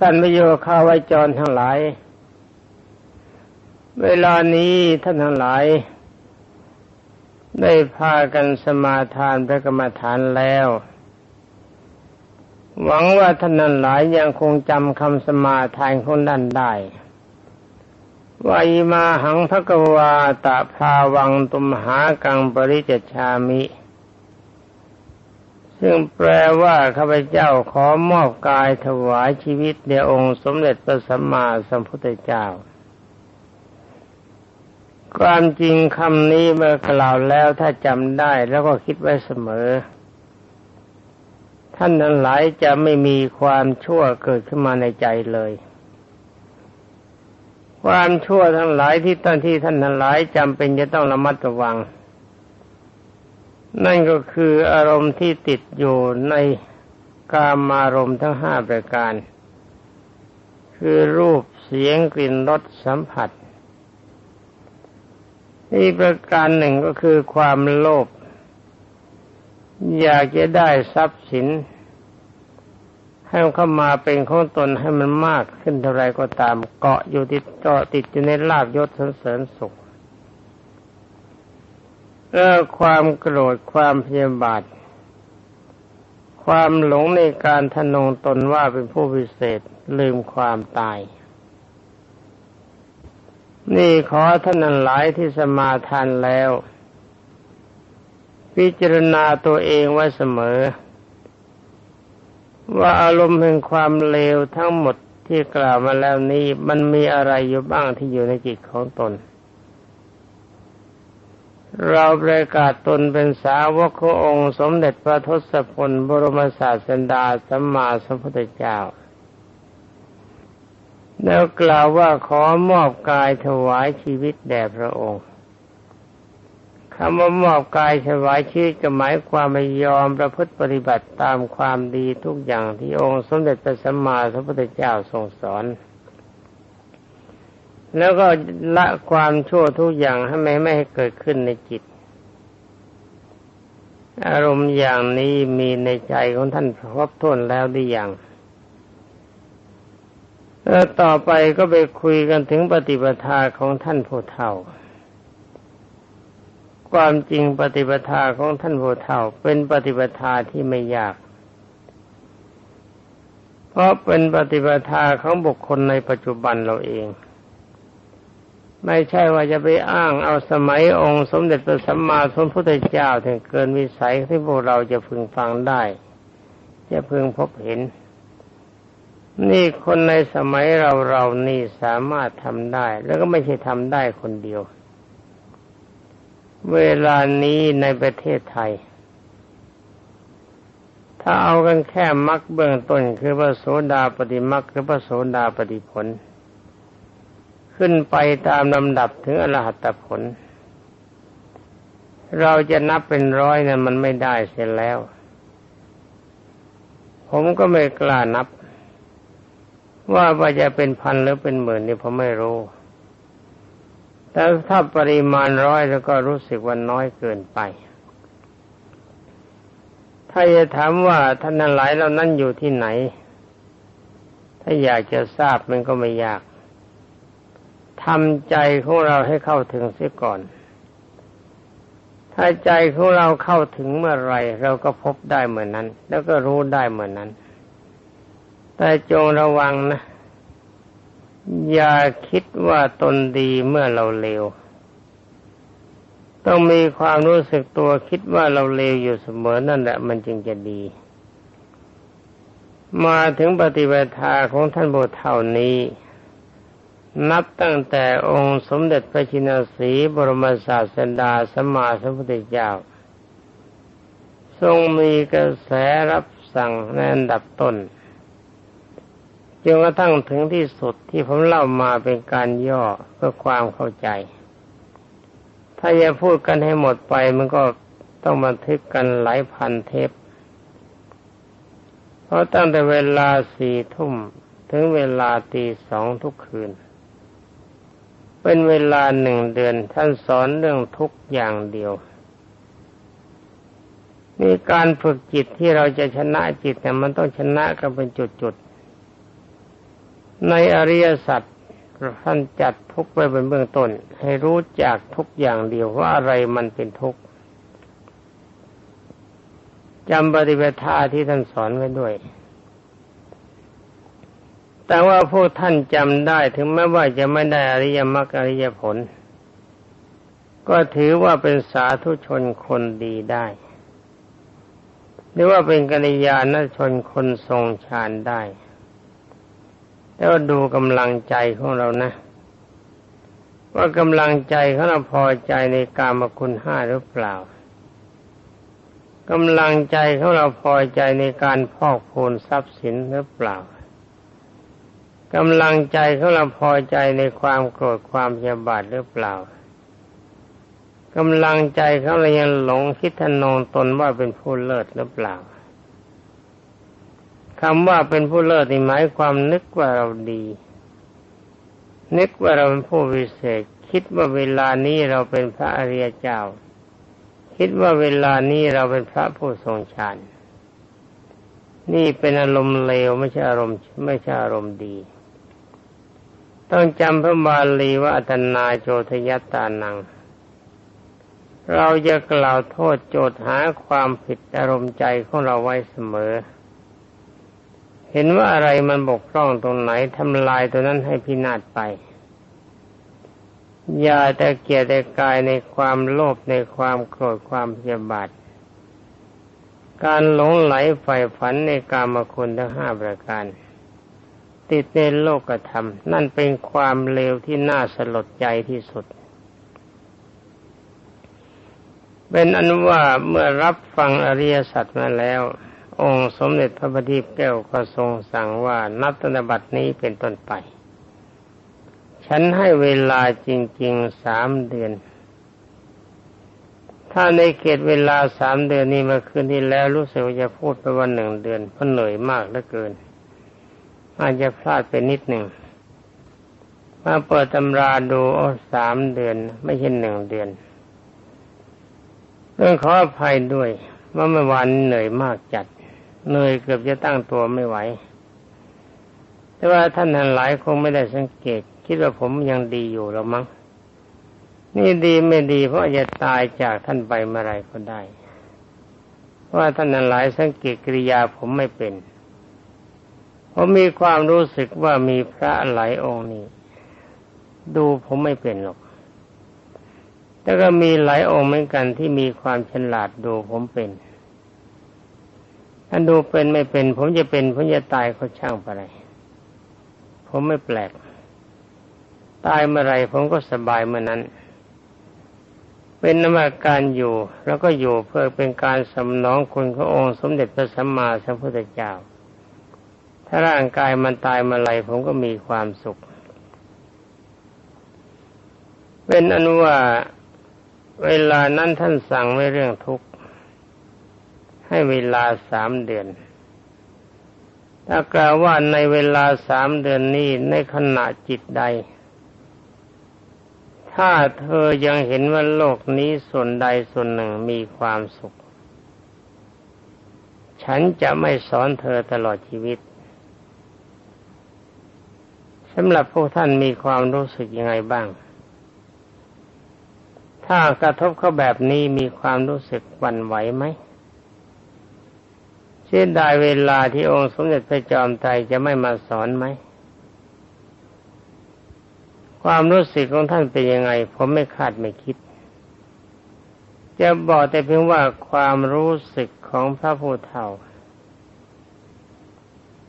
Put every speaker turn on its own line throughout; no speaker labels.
ท่านประโยคาวจรทั้งหลาย เวลานี้ท่านทั้งหลาย ได้พากันสมาทานพระกรรมฐานแล้ว หวังว่าท่านนั้นหลายยังคงจำคำสมาทานของท่านได้วายิมาหังพระกวาตะพาวังตุมหากังปริจชามิ ซึ่งแปลว่าข้าพเจ้าขอมอบกายถวายชีวิตแด่องค์สมเด็จพระสัมมาสัมพุทธเจ้า ความจริงคำนี้เมื่อกล่าวแล้วถ้าจำได้แล้วก็คิดไว้เสมอ ท่านทั้งหลายจะไม่มีความชั่วเกิดขึ้นมาในใจเลย ความชั่วทั้งหลายที่ท่านที่ท่านทั้งหลายจำเป็นจะต้องระมัดระวัง นั่นก็คืออารมณ์ที่ติดอยู่ในกามารมณ์ทั้งห้าประการ คือรูปเสียงกลิ่นรสสัมผัส อีกประการหนึ่งก็คือความโลภอยากจะได้ทรัพย์สิน ให้เข้ามาเป็นของตนให้มันมากขึ้นเท่าไรก็ตามเกาะอยู่ติดเกาะติดอยู่ในลาบยศสันเสริญสุข เออความโกรธความพยาบาท ความหลงในการทนงตนว่าเป็นผู้พิเศษลืมความตาย นี่ขอท่านนั้นหลายที่สมาทานแล้ว พิจารณาตัวเองไว้เสมอ ว่าอารมณ์แห่งความเลวทั้งหมดที่กล่าวมาแล้วนี้มันมีอะไรอยู่บ้างที่อยู่ในจิตของตน เราประกาศตนเป็นสาวกขององค์สมเด็จพระทศพลบรมศาสดาสัมมาสัมพุทธเจ้า แล้วกล่าวว่าขอมอบกายถวายชีวิตแด่พระองค์คำว่ามอบกายถวายชีวิตก็หมายความไม่ยอมประพฤติปฏิบัติตามความดีทุกอย่างที่องค์สมเด็จพระสัมมาสัมพุทธเจ้าทรงสอน แล้วก็ละความชั่วทุกอย่างให้ไม่ไม่ให้เกิดขึ้นในจิต อารมณ์อย่างนี้มีในใจของท่านครบถ้วนแล้วได้อย่างแล้วต่อไปก็ไปคุยกันถึงปฏิปทาของท่านผู้เฒ่า ความจริงปฏิปทาของท่านโพเท่า เป็นปฏิปทาที่ไม่ยาก เพราะเป็นปฏิปทาของบุคคลในปัจจุบันเราเอง ไม่ใช่ว่าจะไปอ้างเอาสมัยองค์สมเด็จพระสัมมาสัมพุทธเจ้าถึงเกินวิสัยที่พวกเราจะพึงฟังได้ จะพึงพบเห็น นี่คนในสมัยเราเรานี่สามารถทำได้ แล้วก็ไม่ใช่ทำได้คนเดียว เวลานี้ในประเทศไทย ถ้าเอากันแค่มรรคเบื้องต้นคือพระโสดาปฏิมรรคหรือพระโสดาปฏิผล ขึ้นไปตามลำดับถึงอรหัตผล เราจะนับเป็นร้อยนะั้นมันไม่ได้เสียแล้ว ผมก็ไม่กล้านับ ว่าว่าจะเป็นพันหรือเป็นหมื่นนี่ผมไม่รู้ แต่ถ้าปริมาณร้อยแล้วก็รู้สึกว่าน้อยเกินไป ถ้าจะถามว่าท่านหลายเรานั้นอยู่ที่ไหน ถ้าอยากจะทราบมันก็ไม่ยาก ทำใจของเราให้เข้าถึงเสียก่อน ถ้าใจของเราเข้าถึงเมื่อไรเราก็พบได้เหมือนนั้น แล้วก็รู้ได้เหมือนนั้น แต่จงระวังนะ อย่าคิดว่าตนดีเมื่อเราเลว ต้องมีความรู้สึกตัวคิดว่าเราเลวอยู่เสมอนั่นแหละมันจึงจะดีมาถึงปฏิบัติทาของท่านโบเท่านี้ นับตั้งแต่องค์สมเด็จพระชินสีบรมศาสดาสมมาสัมพุทธเจ้า ทรงมีกระแสรับสั่งในอันดับต้นจนกระทั่งถึงที่สุดที่ผมเล่ามาเป็นการย่อเพื่อความเข้าใจ ถ้าจะพูดกันให้หมดไปมันก็ต้องบันทึกกันหลายพันเทป เพราะตั้งแต่เวลาสี่ทุ่มถึงเวลาตีสองทุกคืน เป็นเวลาหนึ่งเดือน ท่านสอนเรื่องทุกอย่างเดียวมีการฝึกจิตที่เราจะชนะจิตเนี่ยมันต้องชนะกันเป็นจุดๆ ในอริยสัจท่านจัดทุกไว้เป็นเบื้องต้น ให้รู้จักทุกอย่างเดียวว่าอะไรมันเป็นทุกข์จำปฏิปทาที่ท่านสอนไว้ด้วย แต่ว่าพวกท่านจำได้ถึงแม้ว่าจะไม่ได้อริยมรรคอริยผล ก็ถือว่าเป็นสาธุชนคนดีได้ หรือว่าเป็นกัลยาณชนคนทรงฌานได้แล้วดูกำลังใจของเรานะ ว่ากำลังใจของเราพอใจในกามคุณห้าหรือเปล่ากำลังใจของเราพอใจในการพอกพูนทรัพย์สินหรือเปล่า กำลังใจเของเราพอใจในความโกรธความยาบาดหรือเปล่ากำลังใจเขาเรายังหลงคิดทนงตนว่าเป็นผู้เลิศหรือเปล่าคำว่าเป็นผู้เลิศนี่หมายความนึกว่าเราดี นึกว่าเราเป็นผู้วิเศษ คิดว่าเวลานี้เราเป็นพระอริยเจ้า คิดว่าเวลานี้เราเป็นพระผู้ทรงฌานนี่เป็นอารมณ์เลวไม่ใช่อารมณ์ ไม่ใช่อารมณ์ดี ต้องจำพระบาลีว่าอัตนาโจทยตานัง เราจะกล่าวโทษโจทหาความผิดอารมณ์ใจของเราไว้เสมอ เห็นว่าอะไรมันบกพร่องตรงไหนทำลายตัวนั้นให้พินาศไป อย่าแต่เกียรติกายในความโลภในความโกรธความพยาบาท การหลงไหลใฝ่ฝันในกามคุณทั้งห้าประการ ติดในโลกธรรม นั่นเป็นความเลวที่น่าสลดใจที่สุด เป็นอนุว่าเมื่อรับฟังอริยสัจมาแล้ว องค์สมเด็จพระบัณฑิตแก้วก็ทรงสั่งว่านับตนบัตินี้เป็นต้นไป ฉันให้เวลาจริงๆสามเดือน ถ้าในเขตเวลาสามเดือนนี้มาคืนที่แล้วรู้สึกว่าจะพูดไปวันหนึ่งเดือนเพราะเหนื่อยมากเหลือเกิน อาจจะพลาดไปนิดหนึ่งมาเปิดตำราดูโอ้สามเดือน ไม่ใช่หนึ่งเดือน เรื่องขออภัยด้วยว่าเมื่อวานเหนื่อยมากจัดเหนื่อยเกือบจะตั้งตัวไม่ไหว แต่ว่าท่านทั้งหลายคงไม่ได้สังเกต คิดว่าผมยังดีอยู่หรอมั้งนี่ดีไม่ดี เพราะจะตายจากท่านไปเมื่อไรก็ได้ เพราะว่าท่านทั้งหลายสังเกตกิริยาผมไม่เป็น ผมมีความรู้สึกว่ามีพระหลายองค์นี้ดูผมไม่เป็นหรอก แต่ก็มีหลายองค์เหมือนกันที่มีความฉลาดดูผมเป็นท่านดูเป็นไม่เป็น ผมจะเป็นผมจะตายเขาช่างไปเลยผมไม่แปลก ตายเมื่อไรผมก็สบายเมื่อนั้น เป็นนมาการอยู่ แล้วก็อยู่เพื่อเป็นการสำนองคุณขององค์ สมเด็จพระสัมมาสัมพุทธเจ้า ถ้าร่างกายมันตายมื่อไรผมก็มีความสุข เป็นอนุว่าเวลานั้นท่านสั่งไว้เรื่องทุกข์ ให้เวลาสามเดือน ถ้ากล่าวว่าในเวลาสามเดือนนี้ในขณะจิตใด ถ้าเธอยังเห็นว่าโลกนี้ส่วนใดส่วนหนึ่งมีความสุข ฉันจะไม่สอนเธอตลอดชีวิต สำหรับพวกท่านมีความรู้สึกยังไงบ้าง ถ้ากระทบเขาแบบนี้มีความรู้สึกวันไหวไหมเสียดายเวลาที่องค์สมเด็จพระจอมไตรจะไม่มาสอนไหม ความรู้สึกของท่านเป็นยังไง ผมไม่คาดไม่คิด จะบอกแต่เพียงว่าความรู้สึกของพระผู้เฒ่า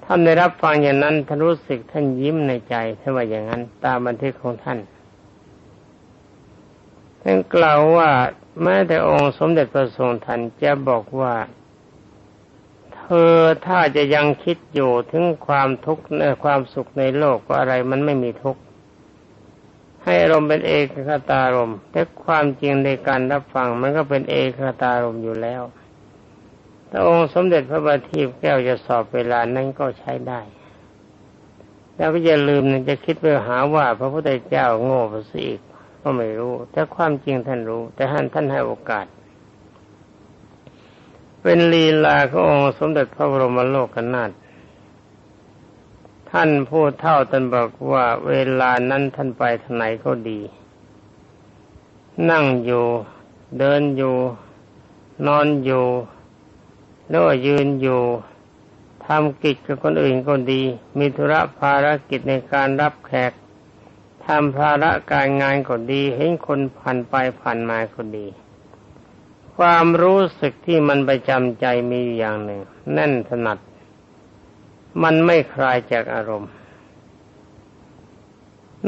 ท่านได้รับฟังอย่างนั้นท่านรู้สึกท่านยิ้มในใจท่านว่าอย่างนั้น ตามบันทึกของท่านท่านกล่าวว่าแม้แต่องค์สมเด็จพระทรงทันจะบอกว่า เธอถ้าจะยังคิดอยู่ถึงความทุกข์ในความสุขในโลกก็อะไรมันไม่มีทุกข์ให้อารมณ์เป็นเอกคตารมแต่ความจริงในการรับฟังมันก็เป็นเอกคตารมอยู่แล้ว ถ้าองค์สมเด็จพระบัณฑิตแก้วจะสอบเวลานั้นก็ใช้ได้ แล้วก็อย่าลืมจะคิดไปหาว่า พระพุทธเจ้าโง่ไปสิอีกก็ไม่รู้ แต่ความจริงท่านรู้ แต่ท่านท่านให้โอกาส เป็นลีลาขององค์สมเด็จพระบรมโลกนาถทท่านผู้เท่าท่านบอกว่าเวลานั้นท่านไปทางไหนก็ดี นั่งอยู่ เดินอยู่ นอนอยู่ หรือว่ายืนอยู่ทำกิจกับคนอื่นก็ดี มีธุระภารกิจในการรับแขกทำภาระการงานก็ดี เห็นคนผ่านไปผ่านมาก็ดี ความรู้สึกที่มันประจำใจมีอย่างหนึ่ง แน่นถนัด มันไม่คลายจากอารมณ์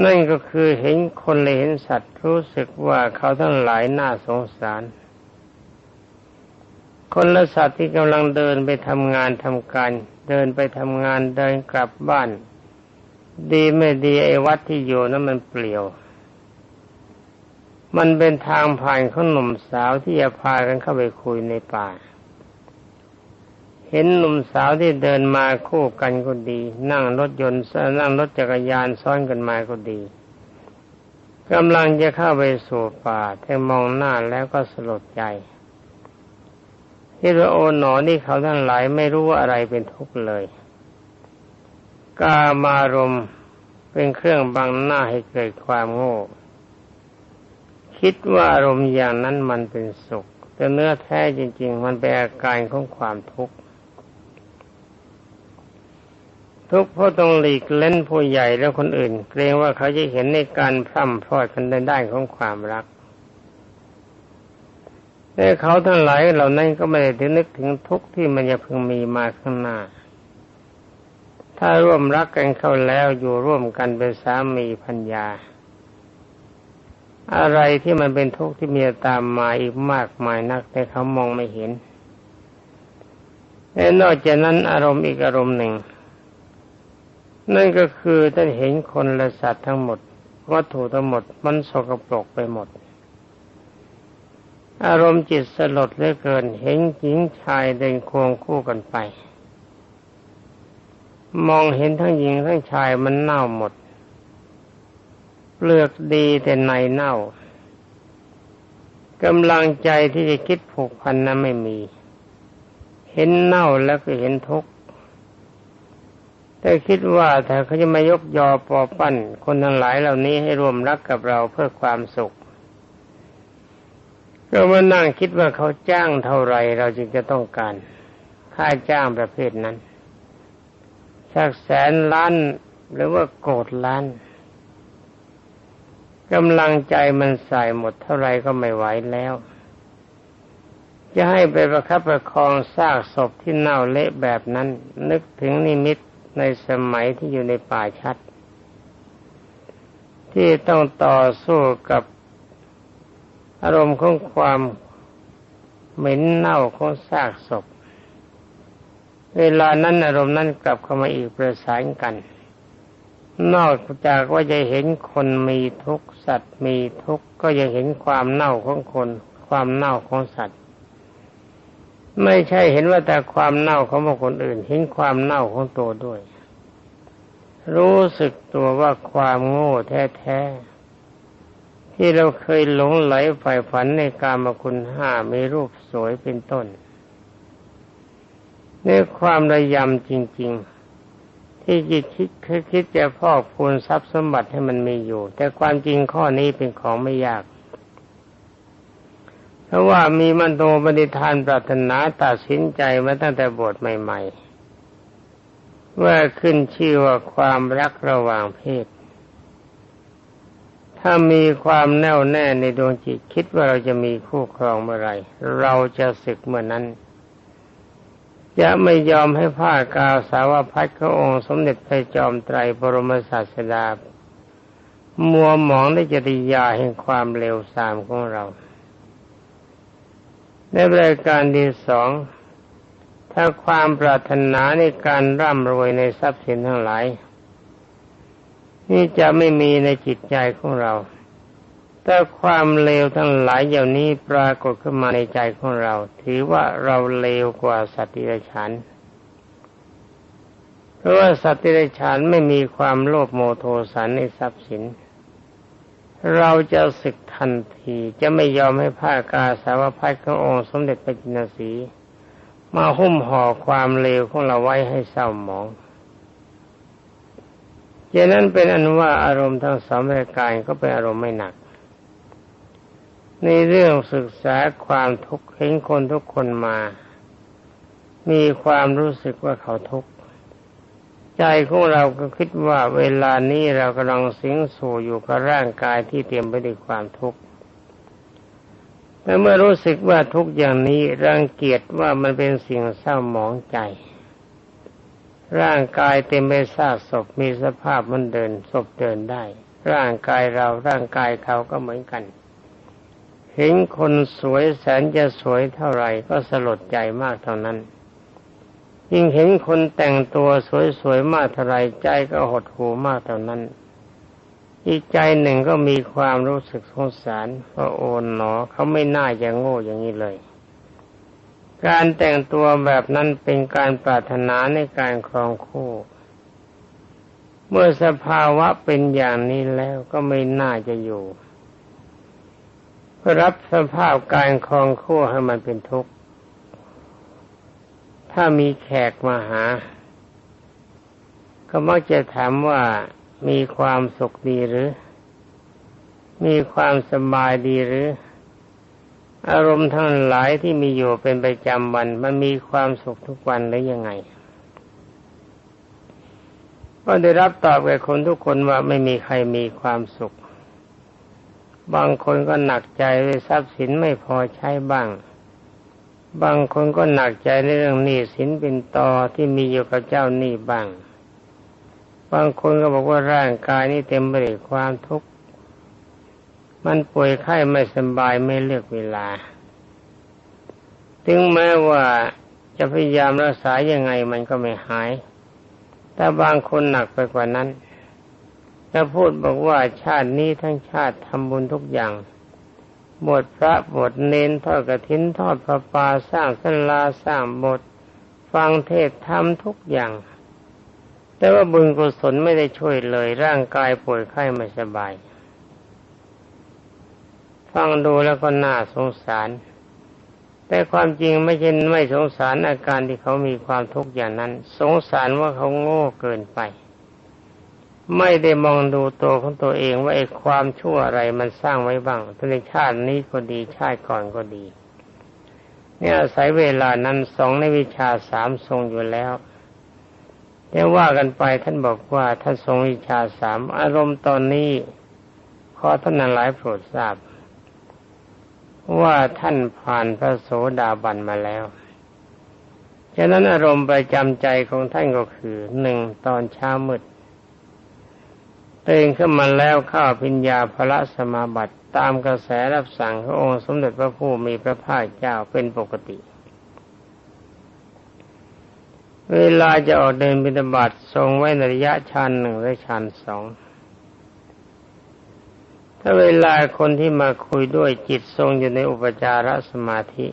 นั่นก็คือเห็นคนเลยเห็นสัตว์รู้สึกว่าเขาทั้งหลายน่าสงสาร คนและสัตว์ที่กำลังเดินไปทำงานทำการ เดินไปทำงานเดินกลับบ้าน ดีไม่ดีไอ้วัดที่อยู่นั้นมันเปลี่ยว มันเป็นทางผ่านของหนุ่มสาวที่จะพากันเข้าไปคุยในป่า เห็นหนุ่มสาวที่เดินมาคู่กันก็ดี นั่งรถยนต์นั่งรถจักรยานซ้อนกันมาก็ดีกำลังจะเข้าไปสู่ป่าแต่มองหน้าแล้วก็สลดใจ ที่ว่าโอหนอนี่เขาทั้งหลายไม่รู้ว่าอะไรเป็นทุกข์เลย กามารมเป็นเครื่องบังหน้าให้เกิดความโง่ คิดว่าอารมณ์อย่างนั้นมันเป็นสุข แต่เนื้อแท้จริง ๆ มันเป็นอาการของความทุกข์ทุกข์เพราะต้องหลีกเล่นผู้ใหญ่และคนอื่น เกรงว่าเขาจะเห็นในการพร่ำพรอดกันในด้านของความรัก แต่เขาทั้งหลายเหล่านั้นก็ไม่ได้ถึงนึกถึงทุกข์ที่มันจะพึงมีมาข้างหน้า ถ้าร่วมรักกันเข้าแล้วอยู่ร่วมกันเป็นสามีพัญญา อะไรที่มันเป็นทุกข์ที่มีตามมาอีกมากมายนัก แต่เขามองไม่เห็นและนอกจากนั้นอารมณ์อีกอารมณ์หนึ่ง นั่นก็คือท่านเห็นคนและสัตว์ทั้งหมด วัตถุทั้งหมดมันสกปรกไปหมด อารมณ์จิตสลดเหลือเกิน เห็นหญิงชายเดินควงคู่กันไป มองเห็นทั้งหญิงทั้งชายมันเน่าหมดเปลือกดีแต่ในเน่ากำลังใจที่จะคิดผูกพันนั้นไม่มี เห็นเน่าแล้วก็เห็นทุกข์แต่คิดว่าถ้าเขาจะมายกยอปอปั้นคนทั้งหลายเหล่านี้ให้รวมรักกับเราเพื่อความสุข ก็มานั่งคิดว่าเขาจ้างเท่าไรเราจึงจะต้องการ ค่าจ้างประเภทนั้นสักแสนล้านหรือว่าโกดล้านกำลังใจมันใส่หมดเท่าไรก็ไม่ไหวแล้ว จะให้ไปประคับประคองซากศพที่เน่าเละแบบนั้น นึกถึงนิมิตในสมัยที่อยู่ในป่าชัด ที่ต้องต่อสู้กับ อารมณ์ของความเหม็นเน่าของซากศพ เวลานั้นอารมณ์นั้นกลับเข้ามาอีกประสานกัน นอกจากว่าจะเห็นคนมีทุกข์สัตว์มีทุกข์ก็ยังเห็นความเน่าของคน ความเน่าของสัตว์ ไม่ใช่เห็นว่าแต่ความเน่าของคคลอื่น เห็นความเน่าของตัวด้วย รู้สึกตัวว่าความโง่แท้ๆ ที่เราเคยหลงไหลใฝ่ฝันในการมาคุณห้ามีรูปสวยเป็นต้นในความระยำจริง ๆ ที่จิตคิดคิดจะพอกพูนทรัพย์สมบัติให้มันมีอยู่ แต่ความจริงข้อนี้เป็นของไม่ยาก เพราะว่ามีมันโตปฏิทานปรารถนาตัดสินใจมาตั้งแต่บทใหม่ ๆ ว่าขึ้นชื่อว่าความรักระหว่างเพศ ถ้ามีความแน่วแน่ในดวงจิตคิดว่าเราจะมีคู่ครองเมื่อไรเราจะศึกเมื่อนั้น จะไม่ยอมให้ผ้ากาวสาวพัดขององค์สมเด็จพระจอมไตรบรมศาสดามัวหมองได้จริยาแห่งความเร็วสามของเรา ในรายการที่สอง ถ้าความปรารถนาในการร่ำรวยในทรัพย์สินทั้งหลาย นี่จะไม่มีในจิตใจของเราถ้าความเลวทั้งหลายอย่างนี้ปรากฏขึ้นมาในใจของเรา ถือว่าเราเลวกว่าสัตว์ดิฉานเพราะว่าสัตว์ดิฉานไม่มีความโลภโมโทสันในทรัพย์สิน เราจะศึกทันทีจะไม่ยอมให้ผ้ากาสาวพัดขององค์สมเด็จพระจินสีมาหุ้มห่อความเลวของเราไว้ให้เศร้าหมอง ดังนั้นเป็นอันว่าอารมณ์ทั้งสองรายการก็เป็นอารมณ์ไม่หนัก ในเรื่องศึกษาความทุกข์เห็นคนทุกคนมา มีความรู้สึกว่าเขาทุกข์ใจของเราก็คิดว่าเวลานี้เรากำลังสิงสู่อยู่กับร่างกายที่เต็มไปด้วยความทุกข์แต่เมื่อรู้สึกว่าทุกอย่างนี้รังเกียจว่ามันเป็นสิ่งเศร้าหมองใจ ร่างกายเต็มไปซากศพมีสภาพมันเดินศพเดินได้ ร่างกายเราร่างกายเขาก็เหมือนกัน เห็นคนสวยแสนจะสวยเท่าไหร่ก็สลดใจมากเท่านั้น ยิ่งเห็นคนแต่งตัวสวยๆมากเท่าไรใจก็หดหูมากเท่านั้น อีกใจหนึ่งก็มีความรู้สึกสงสารว่าโอนหนอเขาไม่น่าจะโง่อย่างนี้เลย การแต่งตัวแบบนั้นเป็นการปรารถนาในการครองคู่ เมื่อสภาวะเป็นอย่างนี้แล้วก็ไม่น่าจะอยู่รับสภาพการครองคู่ให้มันเป็นทุกข์ ถ้ามีแขกมาหา ก็มักจะถามว่ามีความสุขดีหรือ มีความสบายดีหรือ อารมณ์ทั้งหลายที่มีอยู่เป็นประจำวัน มันมีความสุขทุกวันหรือยังไง ก็ได้รับตอบกับคนทุกคนว่าไม่มีใครมีความสุข บางคนก็หนักใจด้วยทรัพย์สินไม่พอใช้บ้าง บางคนก็หนักใจในเรื่องหนี้สินเป็นตอที่มีอยู่กับเจ้าหนี้บ้าง บางคนก็บอกว่าร่างกายนี้เต็มไปด้วยความทุกข์ มันป่วยไข้ไม่สบายไม่เลือกเวลา ถึงแม้ว่าจะพยายามรักษายังไงมันก็ไม่หาย แต่บางคนหนักไปกว่านั้นจะพูดบอกว่าชาตินี้ทั้งชาติทำบุญทุกอย่างบทพระบทเนนทอดกระถินทอดพระปาสร้างสันลาสร้างบท ฟังเทศทำทุกอย่าง แต่ว่าบุญกุศลไม่ได้ช่วยเลยร่างกายป่วยไข้ไม่สบาย ฟังดูแล้วก็น่าสงสาร แต่ความจริงไม่ใช่ไม่สงสารอาการที่เขามีความทุกข์อย่างนั้น สงสารว่าเขาโง่เกินไป ไม่ได้มองดูตัวของตัวเองว่าไอ้ความชั่วอะไรมันสร้างไว้บ้างในชาตินี้ก็ดีชาติก่อนก็ดี เนี่ยอาศัยเวลานั้นสองในวิชาสามทรงอยู่แล้วแต่ว่ากันไปท่านบอกว่าท่านทรงวิชาสามอารมณ์ตอนนี้ขอท่านหลายโปรดทราบ ว่าท่านผ่านพระโสดาบันมาแล้ว ฉะนั้นอารมณ์ประจำใจของท่านก็คือหนึ่งตอนเช้ามืดตื่นขึ้นมาแล้วข้าพิญญาพระสมาบัติตามกระแสรับสั่งขององค์สมเด็จพระผู้มีพระภาคเจ้าเป็นปกติ เวลาจะออกเดินบิณฑบาตทรงไว้ในระยะชันหนึ่งและชันสอง ถ้าเวลาคนที่มาคุยด้วยจิตทรงอยู่ในอุปจารสมาธิ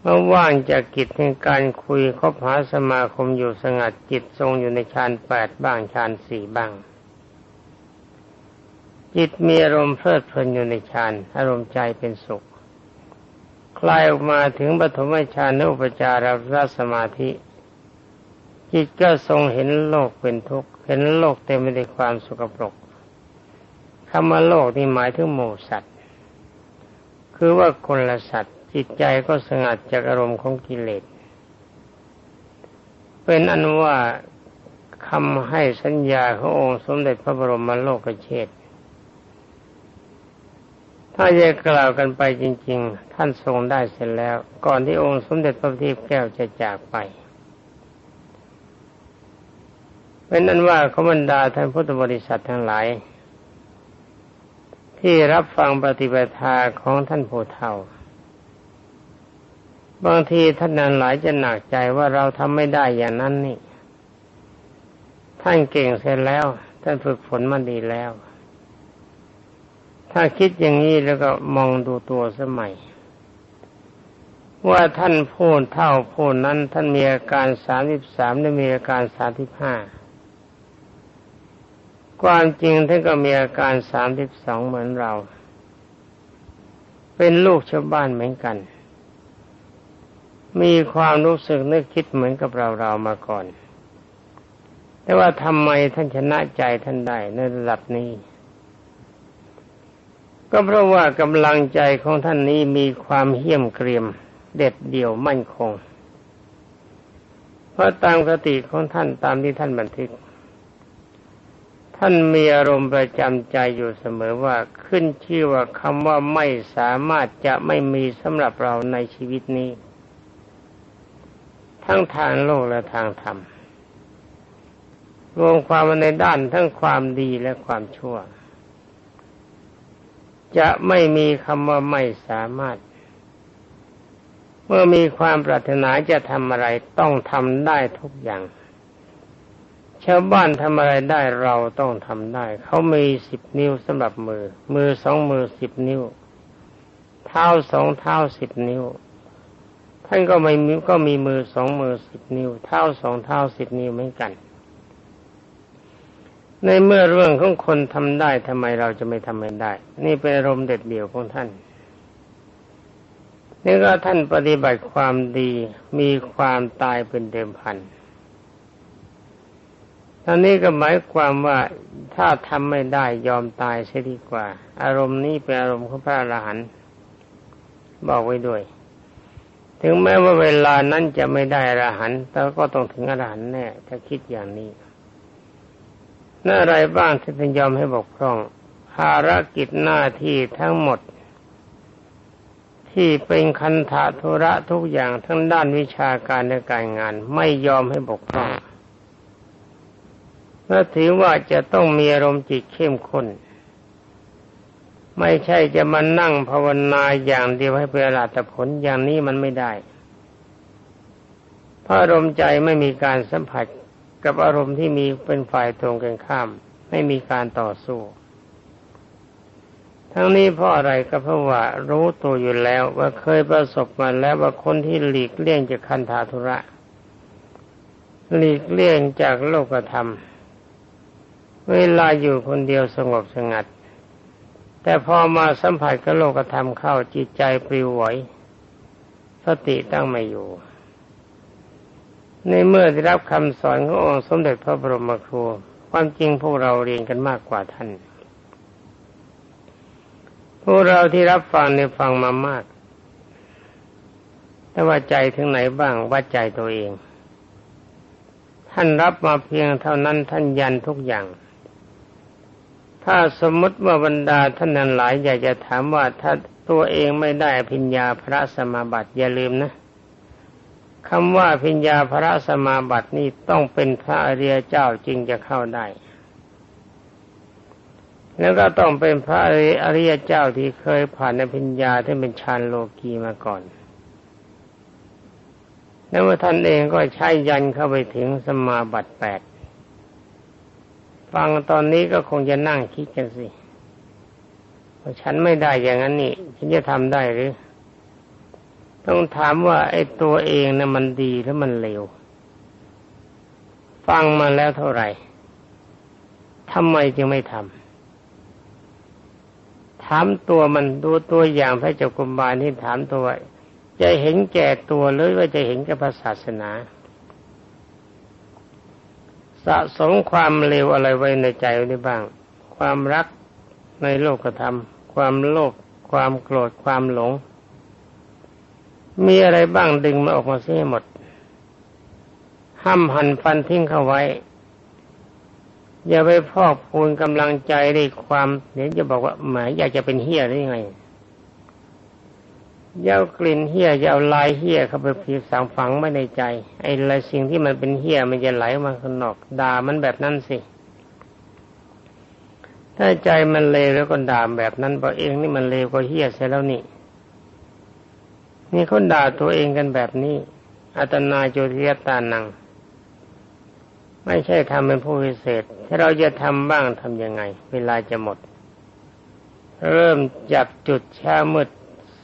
เมื่อว่างจากกิจในการคุยคบหาสมาคมอยู่สงัดจิตทรงอยู่ในฌานแปดบ้างฌานสี่บ้าง จิตมีอารมณ์เพลิดเพลินอยู่ในฌานอารมณ์ใจเป็นสุข คลายออกมาถึงปฐมฌานอุปจารรัสมาธิ จิตก็ทรงเห็นโลกเป็นทุกข์เห็นโลกเต็มไปด้วยความสุขปรก คำว่าโลกนี่หมายถึงหมู่สัตว์ คือว่าคนละสัตว์จิตใจก็สงัดจากอารมณ์ของกิเลส เป็นอันว่าคำให้สัญญาขององค์สมเด็จพระบรมโลกเชษถ้าจะกล่าวกันไปจริง ๆ ท่านทรงได้เสร็จแล้ว ก่อนที่องค์สมเด็จพระทีพแก้วจะจากไปเป็นนั้นว่าขบันดาท่านพุทธบริษัททั้งหลาย ที่รับฟังปฏิบัติของท่านผู้เฒ่า บางทีท่านนั้นหลายจะหนักใจว่าเราทำไม่ได้อย่างนั้นนี่ ท่านเก่งเสร็จแล้ว ท่านฝึกฝนมาดีแล้ว ถ้าคิดอย่างนี้แล้วก็มองดูตัวสมัย ว่าท่านพูดเท่าพูดนั้น ท่านมีอาการสามสิบสามและมีอาการสามสิบห้า ความจริงท่านก็มีอาการสามสิบสองเหมือนเรา เป็นลูกชาวบ้านเหมือนกัน มีความรู้สึกนึกคิดเหมือนกับเราเรามาก่อน แต่ว่าทำไมท่านชนะใจท่านได้ในระดับนี้ ก็เพราะว่ากำลังใจของท่านนี้มีความเหี้ยมเกรียม เด็ดเดี่ยวมั่นคง เพราะตามคติของท่านตามที่ท่านบันทึก ท่านมีอารมณ์ประจำใจอยู่เสมอว่าขึ้นชื่อว่าคำว่าไม่สามารถจะไม่มีสำหรับเราในชีวิตนี้ ทั้งทางโลกและทางธรรม รวมความในด้านทั้งความดีและความชั่ว จะไม่มีคำว่าไม่สามารถ เมื่อมีความปรารถนาจะทำอะไรต้องทำได้ทุกอย่าง ชาวบ้านทำอะไรได้เราต้องทำได้ เขามีสิบนิ้วสำหรับมือ มือสองมือสิบนิ้ว เท้าสองเท้าสิบนิ้ว ท่านก็ไม่มีก็มีมือสองมือสิบนิ้ว เท้าสองเท้าสิบนิ้วเหมือนกัน ในเมื่อเรื่องของคนทำได้ทำไมเราจะไม่ทำไม่ได้ นี่เป็นอารมณ์เด็ดเดี่ยวของท่านนี่ก็ท่านปฏิบัติความดีมีความตายเป็นเดิมพันต อนนี้ก็หมายความว่าถ้าทำไม่ได้ยอมตายเสียดีกว่า อารมณ์นี้เป็นอารมณ์ของพระอรหันต์บอกไว้ด้วย ถึงแม้ว่าเวลานั้นจะไม่ได้อรหันต์แต่ก็ต้องถึงอรหันต์แน่ถ้าคิดอย่างนี้นั่นอะไรบ้างที่ท่านยอมให้บกพร่อง ภารกิจหน้าที่ทั้งหมด ที่เป็นคันธะธุระทุกอย่างทั้งด้านวิชาการและการงาน ไม่ยอมให้บกพร่อง และถือว่าจะต้องมีอารมณ์จิตเข้มข้น ไม่ใช่จะมานั่งภาวนาอย่างเดียวให้เป็นอรหัตผลอย่างนี้มันไม่ได้พระอารมณ์ใจไม่มีการสัมผัสกับอารมณ์ที่มีเป็นฝ่ายตรงกันข้าม ไม่มีการต่อสู้ ทั้งนี้เพราะอะไรก็เพราะว่ารู้ตัวอยู่แล้วว่าเคยประสบมาแล้วว่าคนที่หลีกเลี่ยงจากคันธาธุระ หลีกเลี่ยงจากโลกธรรม เวลาอยู่คนเดียวสงบสงัด แต่พอมาสัมผัสกับโลกธรรมเข้าจิตใจปลิวไหวสติตั้งไม่อยู่ ในเมื่อได้รับคำสอนขององค์สมเด็จพระบรมครู ความจริงพวกเราเรียนกันมากกว่าท่าน พวกเราที่รับฟังในฟังมามาก แต่ว่าใจถึงไหนบ้างว่าใจตัวเองท่านรับมาเพียงเท่านั้นท่านยันทุกอย่าง ถ้าสมมติว่าบรรดาท่านนั้นหลายอยากจะถามว่าถ้าตัวเองไม่ได้พิญญาพระสมาบัติอย่าลืมนะคำว่าพิญญาพระสมาบัตินี่ต้องเป็นพระอริยเจ้าจึงจะเข้าได้ แล้วก็ต้องเป็นพระอริยเจ้าที่เคยผ่านในพิญญาที่เป็นฌานโลกีมาก่อนแล้วท่านเองก็ใช้ยันเข้าไปถึงสมาบัติแปด ฟังตอนนี้ก็คงจะนั่งคิดกันสิว่าฉันไม่ได้อย่างนั้นนี่ฉันจะทำได้หรือ ต้องถามว่าไอ้ตัวเองนะ่ะมันดีหรือมันเลวฟังมาแล้วเท่าไหร่ทำไมจึงไม่ทำถามตัวมันดูตัวอย่างพระเจ้ากุมบาลที่ถามตัว จะเห็นแก่ตัวหรือว่าจะเห็นกับศาสนา สะสมความเลวอะไรไว้ในใจได้บ้าง ความรักในโลกธรรม ความโลภความโกรธความหลง มีอะไรบ้างดึงมาออกมาเสียหมด ห้ามหันฟันทิ้งเข้าไว้ อย่าไปพอกพูนกำลังใจด้วยความเดี๋ยวจะบอกว่าหมายอยากจะเป็นเฮียได้ยังไง เย้ากลิ่นเฮี้ยเย้าลายเฮี้ยเข้าไปผีสางฝังไม่ในใจ ไอ้อะไรสิ่งที่มันเป็นเฮี้ยมันจะไหลมาข้างนอกด่ามันแบบนั้นสิ ถ้าใจมันเลวแล้วก็ด่าแบบนั้นบอกเองนี่มันเลวก็เฮี้ยเสียแล้วนี่นี่เขาด่าตัวเองกันแบบนี้อัตนาโจทิยตานัง ไม่ใช่ทำเป็นผู้พิเศษ ถ้าเราจะทำบ้างทำยังไง เวลาจะหมด เริ่มจับจุดช้ามืด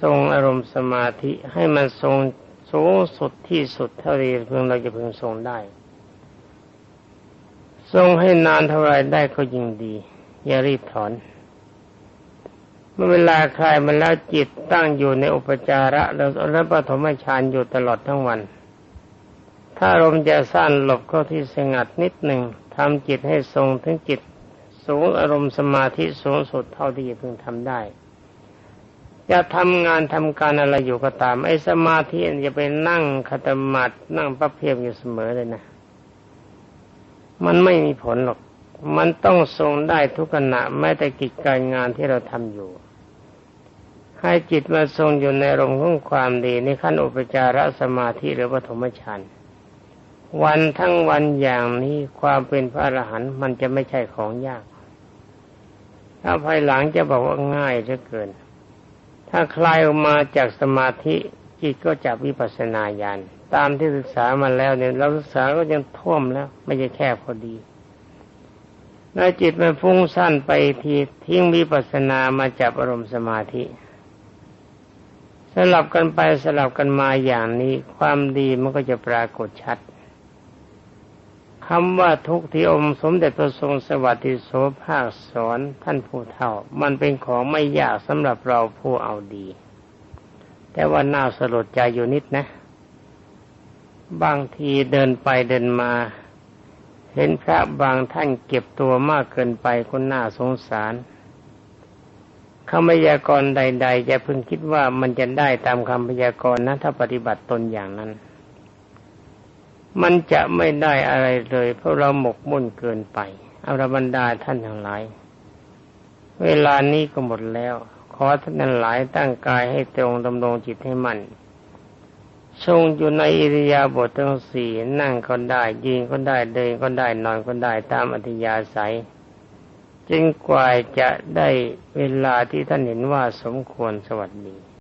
ทรงอารมณ์สมาธิให้มันทรงสูงสุดที่สุดเท่าที่เพียงเราจะพึงทรงได้ ทรงให้นานเท่าไรได้ก็ยิ่งดี อย่ารีบถอน เมื่อเวลาคลายมันแล้วจิตตั้งอยู่ในอุปจาระแล้วแล้วปฐมฌานอยู่ตลอดทั้งวัน ถ้าอารมจะสั้นหลบเข้าที่สงัดนิดหนึ่งทำจิตให้ทรงถึงจิตสูงอารมณ์สมาธิสูงสุดเท่าที่จะพึงทำได้ จะทำงานทำการอะไรอยู่ก็ตาม ไอ้สมาธิจะไปนั่งคตมัดนั่งประเพียบอยู่เสมอเลยนะ มันไม่มีผลหรอก มันต้องทรงได้ทุกขณะแม้แต่กิจการงานที่เราทำอยู่ ให้จิตมาทรงอยู่ในอารมณ์ของความดีในขั้นอุปจารสมาธิหรือปฐมฌานวันทั้งวันอย่างนี้ความเป็นพระอรหันต์มันจะไม่ใช่ของยาก ถ้าภายหลังจะบอกว่าง่ายเหลือเกิน ถ้าคลายออกมาจากสมาธิจิตก็จะวิปัสสนาญาณตามที่ศึกษามาแล้วเนี่ยเราศึกษาก็ยังท่วมแล้ว ไม่ใช่แค่พอดีถ้าจิตมันฟุ้งสั้นไปทีทิ้งวิปัสสนามาจับอารมณ์สมาธิสลับกันไปสลับกันมาอย่างนี้ ความดีมันก็จะปรากฏชัด คำว่าทุกที่องค์สมเด็จพระทรงสวัสดิโสภาคสอนท่านผู้เฒ่า มันเป็นของไม่ยากสำหรับเราผู้เอาดี แต่ว่าน่าสลดใจอยู่นิดนะ บางทีเดินไปเดินมา เห็นพระบางท่านเก็บตัวมากเกินไปก็น่าสงสารคำพยากรณ์ใด ๆ จะพึงคิดว่ามันจะได้ตามคำพยากรณ์นะถ้าปฏิบัติตนอย่างนั้น มันจะไม่ได้อะไรเลย เพราะเราหมกมุ่นเกินไปอารบรรดาท่านทั้งหลาย เวลานี้ก็หมดแล้ว ขอท่านทั้งหลายตั้งกายให้ตรงดำรงจิตให้มั่นทรงอยู่ในอิริยาบถทั้งสี่นั่งก็ได้ยืนก็ได้เดินก็ได้นอนก็ได้ตามอัธยาศัยจึงกว่าจะได้เวลาที่ท่านเห็นว่าสมควรสวัสดี